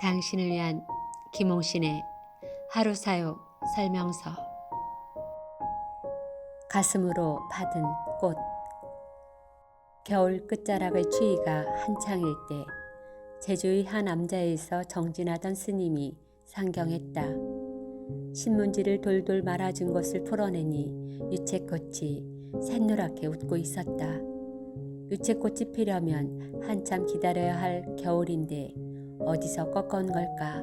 당신을 위한 김홍신의 하루 사용 설명서 가슴으로 받은 꽃 겨울 끝자락의 추위가 한창일 때 제주의 한 남자에서 정진하던 스님이 상경했다. 신문지를 돌돌 말아준 것을 풀어내니 유채꽃이 샛노랗게 웃고 있었다. 유채꽃이 피려면 한참 기다려야 할 겨울인데 어디서 꺾어온 걸까?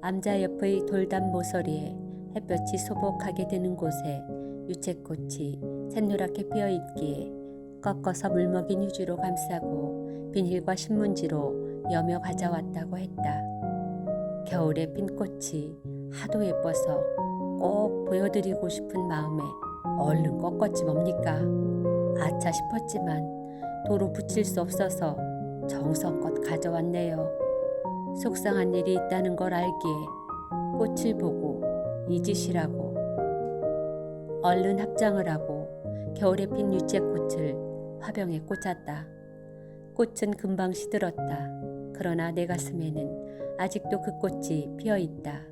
암자 옆의 돌담 모서리에 햇볕이 소복하게 드는 곳에 유채꽃이 샛노랗게 피어 있기에 꺾어서 물먹인 휴지로 감싸고 비닐과 신문지로 여며 가져왔다고 했다. 겨울에 핀 꽃이 하도 예뻐서 꼭 보여드리고 싶은 마음에 얼른 꺾었지 뭡니까? 아차 싶었지만 도로 붙일 수 없어서 정성껏 가져왔네요. 속상한 일이 있다는 걸 알기에 꽃을 보고 잊으시라고 얼른 합장을 하고 겨울에 핀 유채꽃을 화병에 꽂았다. 꽃은 금방 시들었다. 그러나 내 가슴에는 아직도 그 꽃이 피어 있다.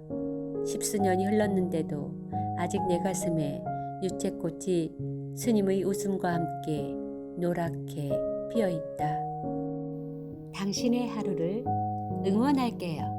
십수년이 흘렀는데도 아직 내 가슴에 유채꽃이 스님의 웃음과 함께 노랗게 피어 있다. 당신의 하루를 응원할게요.